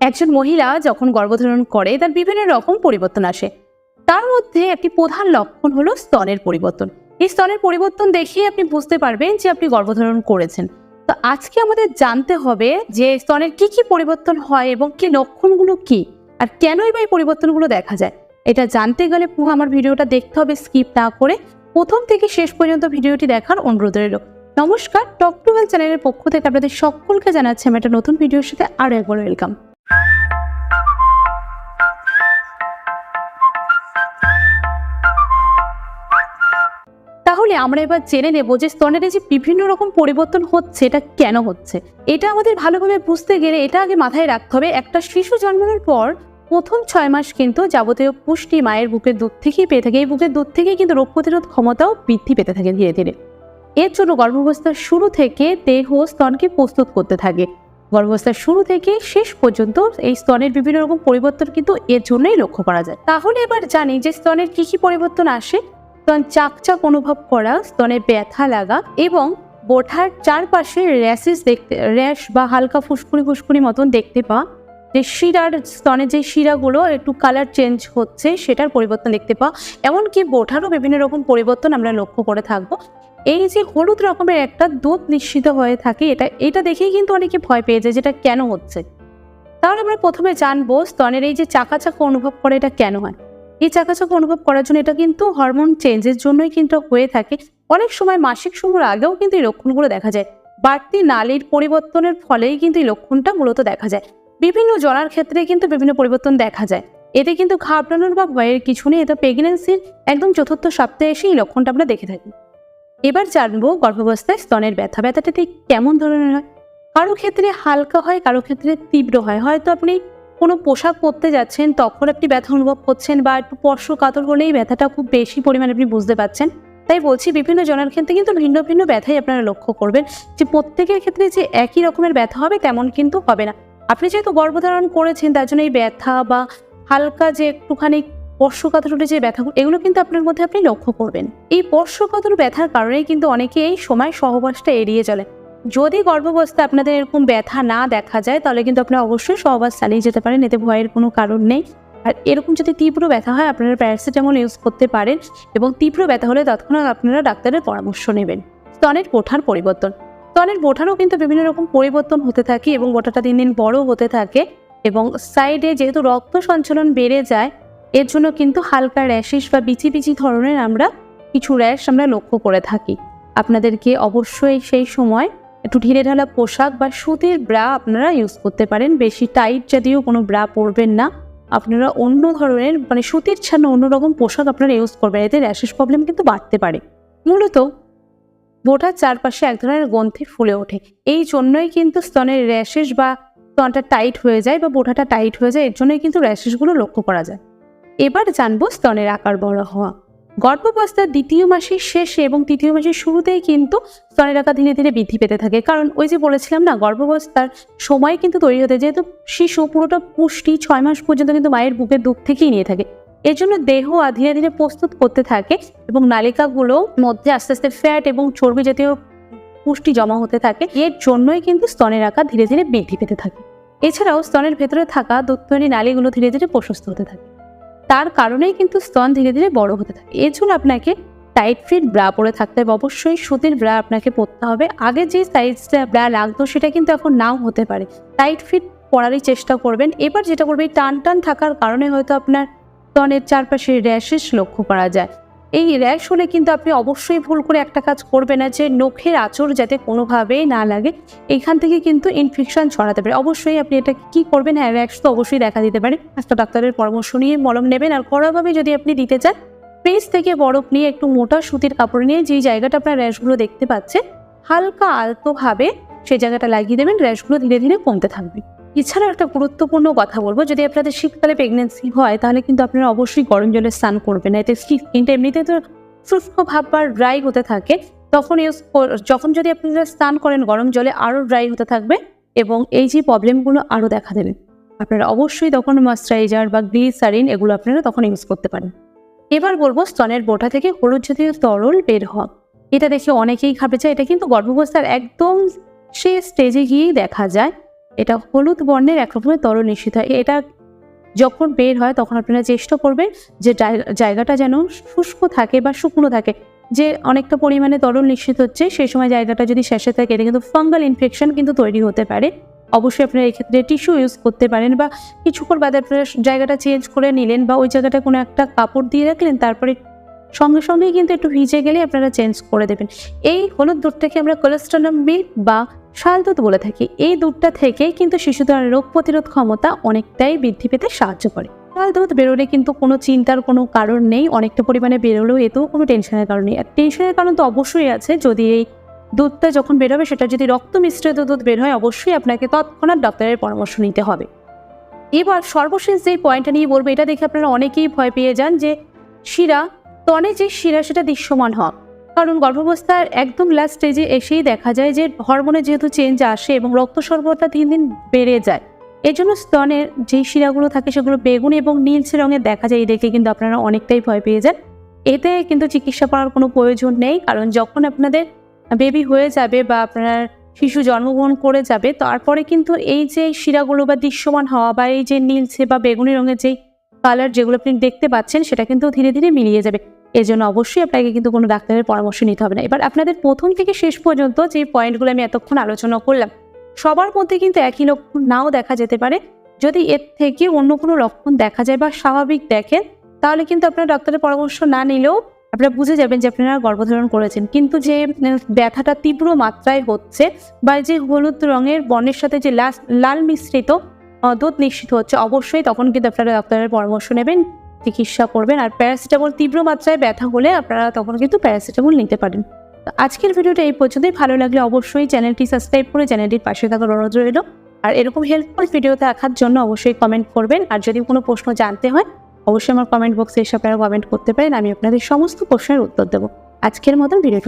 একজন মহিলা যখন গর্ভধারণ করে, তার বিভিন্ন রকম পরিবর্তন আসে। তার মধ্যে একটি প্রধান লক্ষণ হলো স্তনের পরিবর্তন। এই স্তনের পরিবর্তন দেখিয়ে আপনি বুঝতে পারবেন যে আপনি গর্ভধারণ করেছেন। তো আজকে আমাদের জানতে হবে যে স্তনের কি কি পরিবর্তন হয় এবং কি লক্ষণগুলো কি, আর কেনই বা এই পরিবর্তনগুলো দেখা যায়। এটা জানতে গেলে পুরো আমার ভিডিওটা দেখতে হবে, স্কিপ না করে। প্রথম থেকে শেষ পর্যন্ত ভিডিওটি দেখার অনুরোধ রইল। নমস্কার, টক টু চ্যানেলের পক্ষ থেকে আপনাদের সকলকে জানাচ্ছি, আমি একটা নতুন ভিডিওর সাথে আরও একবার ওয়েলকাম। তাহলে আমরা এবার জেনে নেব যে স্তনের যে বিভিন্ন রকম পরিবর্তন হচ্ছে, এটা কেন হচ্ছে? এটা আমাদের ভালোভাবে বুঝতে গেলে এটা আগে মাথায় রাখতে হবে। একটা শিশু জন্মানোর পর প্রথম ছয় মাস কিন্তু যাবতীয় পুষ্টি মায়ের বুকের দুধ থেকেই পেয়ে থাকে। এই বুকের দুধ থেকেই কিন্তু রোগ প্রতিরোধ ক্ষমতাও বৃদ্ধি পেতে থাকে ধীরে ধীরে। এর জন্য গর্ভাবস্থার শুরু থেকে দেহ স্তনকে প্রস্তুত করতে থাকে। গর্ভাবস্থার শুরু থেকে শেষ পর্যন্ত এই স্তনের বিভিন্ন রকম পরিবর্তন কিন্তু এর জন্যই লক্ষ্য করা যায়। তাহলে এবার জানি যে স্তনের কি কি পরিবর্তন আসে। স্তন চাকচাক অনুভব করা স্তনে ব্যথা লাগা এবং বোঠার চারপাশে র্যাশেস দেখতে, র্যাশ বা হালকা ফুসকুড়ি ফুসকুড়ি মতন দেখতে পাওয়া। যে শিরার স্তনের যে শিরাগুলো, একটু কালার চেঞ্জ হচ্ছে, সেটার পরিবর্তন দেখতে পাওয়া। এমনকি বোঠারও বিভিন্ন রকম পরিবর্তন আমরা লক্ষ্য করে থাকব। এই যে হলুদ রকমের একটা দুধ নিশ্চিত হয়ে থাকে, এটা এটা দেখেই কিন্তু অনেকে ভয় পেয়ে যায় যেটা কেন হচ্ছে। তাহলে আমরা প্রথমে জানব স্তনের এই যে চাকা চাকা অনুভব করে, এটা কেন হয়? এই চাকাচাকা অনুভব করার জন্য এটা কিন্তু হরমোন চেঞ্জের জন্যই কিন্তু হয়ে থাকে। অনেক সময় মাসিক সময়ের আগেও কিন্তু এই লক্ষণগুলো দেখা যায়। বাড়তি নালীর পরিবর্তনের ফলেই কিন্তু এই লক্ষণটা মূলত দেখা যায়। বিভিন্ন জনার ক্ষেত্রে কিন্তু বিভিন্ন পরিবর্তন দেখা যায়। এতে কিন্তু ঘাবড়ানোর বা ভয়ের কিছু নেই। এটা প্রেগনেন্সির একদম চতুর্থ সপ্তাহে এসে এই লক্ষণটা আমরা দেখে থাকি। এবার জানব গর্ভাবস্থায় স্তনের ব্যথা। ব্যথাটা ঠিক কেমন ধরনের হয়? কারও ক্ষেত্রে হালকা হয়, কারও ক্ষেত্রে তীব্র হয়। হয়তো আপনি কোনো পোশাক পরতে যাচ্ছেন, তখন আপনি ব্যথা অনুভব করছেন বা একটু স্পর্শ কাতর হলেই ব্যথাটা খুব বেশি পরিমাণে আপনি বুঝতে পারছেন। তাই বলছি, বিভিন্ন জনের ক্ষেত্রে কিন্তু ভিন্ন ভিন্ন ব্যথাই আপনারা লক্ষ্য করবেন। যে প্রত্যেকের ক্ষেত্রে যে একই রকমের ব্যথা হবে, তেমন কিন্তু হবে না। আপনি যেহেতু গর্ভধারণ করেছেন, তার জন্য এই ব্যথা বা হালকা যে একটুখানি স্পর্শকাতর যে ব্যথা এগুলো কিন্তু আপনার মধ্যে আপনি লক্ষ্য করবেন। এই স্পর্শকাতর ব্যথার কারণেই কিন্তু অনেকে এই সময় সহবাসটা এড়িয়ে চলে। যদি গর্ভাবস্থায় আপনাদের এরকম ব্যথা না দেখা যায়, তাহলে কিন্তু আপনারা অবশ্যই সহবাস চালিয়ে যেতে পারেন, এতে ভয়ের কোনো কারণ নেই। আর এরকম যদি তীব্র ব্যথা হয়, আপনারা প্যারাসিটামল ইউজ করতে পারেন এবং তীব্র ব্যথা হলে তৎক্ষণাৎ আপনারা ডাক্তারের পরামর্শ নেবেন। স্তনের বোঠার পরিবর্তন। স্তনের বোঠারও কিন্তু বিভিন্ন রকম পরিবর্তন হতে থাকে এবং বোঠাটা দিন দিন বড় হতে থাকে এবং সাইডে যেহেতু রক্ত সঞ্চালন বেড়ে যায়, এর জন্য কিন্তু হালকা র্যাশিস বা বিচি বিচি ধরনের আমরা কিছু র্যাশ আমরা লক্ষ্য করে থাকি। আপনাদেরকে অবশ্যই সেই সময় একটু ঢিলে ঢালা পোশাক বা সুতির ব্রা আপনারা ইউজ করতে পারেন। বেশি টাইট জাতীয় কোনো ব্রা পরবেন না। আপনারা অন্য ধরনের মানে সুতির ছাড়া অন্যরকম পোশাক আপনারা ইউজ করবেন। এতে র্যাশেস প্রবলেম কিন্তু বাড়তে পারে। মূলত বোটার চারপাশে এক ধরনের গ্রন্থি ফুলে ওঠে। এই জন্যই কিন্তু স্তনের র্যাশেস বা স্তনটা টাইট হয়ে যায় বা বোঠাটা টাইট হয়ে যায়। এর জন্যই কিন্তু র্যাশেসগুলো লক্ষ্য করা যায়। এবার জানব স্তনের আকার বড় হওয়া। গর্ভাবস্থার দ্বিতীয় মাসের শেষে এবং তৃতীয় মাসের শুরুতেই কিন্তু স্তনের আকার ধীরে ধীরে বৃদ্ধি পেতে থাকে। কারণ ওই যে বলেছিলাম না গর্ভাবস্থার সময় কিন্তু তৈরি হতে যেহেতু শিশু পুরোটা পুষ্টি ছয় মাস পর্যন্ত কিন্তু মায়ের বুকের দুধ থেকেই নিয়ে থাকে। এর জন্য দেহ ধীরে ধীরে প্রস্তুত করতে থাকে এবং নালিকাগুলো মধ্যে আস্তে আস্তে ফ্যাট এবং চর্বি জাতীয় পুষ্টি জমা হতে থাকে। এর জন্যই কিন্তু স্তনের আকার ধীরে ধীরে বৃদ্ধি পেতে থাকে। এছাড়াও স্তনের ভেতরে থাকা দুধতৈরি নালীগুলো ধীরে ধীরে প্রশস্ত হতে থাকে। তার কারণেই কিন্তু স্তন ধীরে ধীরে বড় হতে থাকে। এর জন্য আপনাকে টাইট ফিট ব্রা পরে থাকতে হবে। অবশ্যই সুতির ব্রা আপনাকে পরতে হবে। আগে যে সাইজটা ব্রা লাগতো সেটা কিন্তু এখন নাও হতে পারে। টাইট ফিট পরারই চেষ্টা করবেন। এবার যেটা করবে টান টান থাকার কারণে হয়তো আপনার স্তনের চারপাশে র্যাশেস লক্ষ্য করা যায়। এই র্যাশ হলে কিন্তু আপনি অবশ্যই ভুল করে একটা কাজ করবে না যে নখের আঁচড় যাতে কোনোভাবেই না লাগে, এখান থেকে কিন্তু ইনফেকশন ছড়াতে পারে। অবশ্যই আপনি এটা কি করবেন হ্যাঁ র্যাশ তো অবশ্যই দেখা দিতে পারে। একটা ডাক্তারের পরামর্শ নিয়ে মলম নেবেন আর ঘরোয়াভাবে যদি আপনি দিতে চান ফ্রিজ থেকে বরফ নিয়ে একটু মোটা সুতির কাপড় নিয়ে যেই জায়গাটা আপনার র্যাশগুলো দেখতে পাচ্ছে, হালকা আলতোভাবে সেই জায়গাটা লাগিয়ে দেবেন র্যাশগুলো ধীরে ধীরে কমতে থাকবে। এছাড়া একটা গুরুত্বপূর্ণ কথা বলব, যদি আপনাদের শীতকালে প্রেগনেন্সি হয়, তাহলে কিন্তু আপনারা অবশ্যই গরম জলে স্নান করবেন। না এতে স্কিনটা এমনিতে তো শুষ্ক ভাব বা ড্রাই হতে থাকে। তখন ইউজ যখন যদি আপনারা স্নান করেন গরম জলে, আরও ড্রাই হতে থাকবে এবং এই যে প্রবলেমগুলো আরও দেখা দেবে। আপনারা অবশ্যই তখন ময়শ্চারাইজার বা গ্লিসারিন এগুলো আপনারা তখন ইউজ করতে পারেন। এবার বলব, স্তনের বোটা থেকে হলুদ জাতীয় তরল বের হওয়া। এটা দেখে অনেকেই খাবে যায় এটা কিন্তু গর্ভাবস্থার একদম সে স্টেজে গিয়েই দেখা যায়। এটা হলুদ বর্ণের এক রকমের তরল নিশ্চিত হয় এটা যখন বের হয় তখন আপনারা চেষ্টা করবেন যে জায়গাটা যেন শুষ্ক থাকে বা শুকনো থাকে। যে অনেকটা পরিমাণে তরল নিশ্চিত হচ্ছে সেই সময় জায়গাটা যদি শেষে থাকে এটা কিন্তু ফাঙ্গাল ইনফেকশন কিন্তু তৈরি হতে পারে। অবশ্যই আপনারা এক্ষেত্রে টিস্যু ইউজ করতে পারেন বা কিছুক্ষণ বাদে আপনারা জায়গাটা চেঞ্জ করে নিলেন বা ওই জায়গাটা কোনো একটা কাপড় দিয়ে রাখলেন তারপরে সঙ্গে সঙ্গেই কিন্তু একটু ভিজে গেলে আপনারা চেঞ্জ করে দেবেন। এই হলুদ দুধটাকে আমরা কোলেস্ট্রল মিল্ক বা শাল দুধ বলে থাকি। এই দুধটা থেকে কিন্তু শিশুদের রোগ প্রতিরোধ ক্ষমতা অনেকটাই বৃদ্ধি পেতে সাহায্য করে। শাল দুধ বেরোলে কিন্তু কোনো চিন্তার কোনো কারণ নেই, অনেকটা পরিমাণে বেরোলেও এতেও কোনো টেনশনের কারণ নেই। আর টেনশনের কারণ তো অবশ্যই আছে, যদি এই দুধটা যখন বেরোবে, সেটা যদি রক্ত মিশ্রিত দুধ বের হয়, অবশ্যই আপনাকে তৎক্ষণাৎ ডক্টরের পরামর্শ নিতে হবে। এবার সর্বশেষ যেই পয়েন্টটা নিয়ে বলব, এটা দেখে আপনারা অনেকেই ভয় পেয়ে যান যে শিরা তনে যে শিরা, সেটা দৃশ্যমান হওয়া। কারণ গর্ভাবস্থার একদম লাস্ট স্টেজে এসেই দেখা যায় যে হরমোনে যেহেতু চেঞ্জ আসে এবং রক্ত সরবরাহটা দিন দিন বেড়ে যায়। এই জন্য স্তনের যেই শিরাগুলো থাকে, সেগুলো বেগুনি এবং নীলচে রঙের দেখা যায়। এই দেখে কিন্তু আপনারা অনেকটাই ভয় পেয়ে যান। এতে কিন্তু চিকিৎসা করার কোনো প্রয়োজন নেই। কারণ যখন আপনাদের বেবি হয়ে যাবে বা আপনার শিশু জন্মগ্রহণ করে যাবে, তারপরে কিন্তু এই যে শিরাগুলো বা দৃশ্যমান হওয়া বা এই যে নীলচে বা বেগুনি রঙের যেই কালার যেগুলো আপনি দেখতে পাচ্ছেন, সেটা কিন্তু ধীরে ধীরে মিলিয়ে যাবে। এই জন্য অবশ্যই আপনাকে কিন্তু কোনো ডাক্তারের পরামর্শ নিতে হবে না। এবার আপনাদের প্রথম থেকে শেষ পর্যন্ত যে পয়েন্টগুলো আমি এতক্ষণ আলোচনা করলাম, সবার মধ্যে কিন্তু একই লক্ষণ নাও দেখা যেতে পারে। যদি এর থেকে অন্য কোনো লক্ষণ দেখা যায় বা স্বাভাবিক দেখেন, তাহলে কিন্তু আপনার ডাক্তারের পরামর্শ না নিলেও আপনারা বুঝে যাবেন যে আপনারা গর্ভধারণ করেছেন। কিন্তু যে ব্যথাটা তীব্র মাত্রায় হচ্ছে বা যে হলুদ রঙের বর্ণের সাথে যে লাল মিশ্রিত দুধ নিশ্চিত হচ্ছে, অবশ্যই তখন কিন্তু আপনারা ডাক্তারের পরামর্শ নেবেন। চিকিৎসা করবেন আর প্যারাসিটামল তীব্র মাত্রায় ব্যথা হলে আপনারা তখন কিন্তু প্যারাসিটামল নিতে পারেন। তো আজকের ভিডিওটা এই পর্যন্তই। ভালো লাগলে অবশ্যই চ্যানেলটি সাবস্ক্রাইব করে চ্যানেলটির পাশে থাকার অনুরোধ রইল। আর এরকম হেল্পফুল ভিডিও দেখার জন্য অবশ্যই কমেন্ট করবেন। আর যদি কোনো প্রশ্ন জানতে হয়, অবশ্যই আমার কমেন্ট বক্সে এসে আপনারা কমেন্ট করতে পারেন। আমি আপনাদের সমস্ত প্রশ্নের উত্তর দেবো। আজকের মতন ভিডিও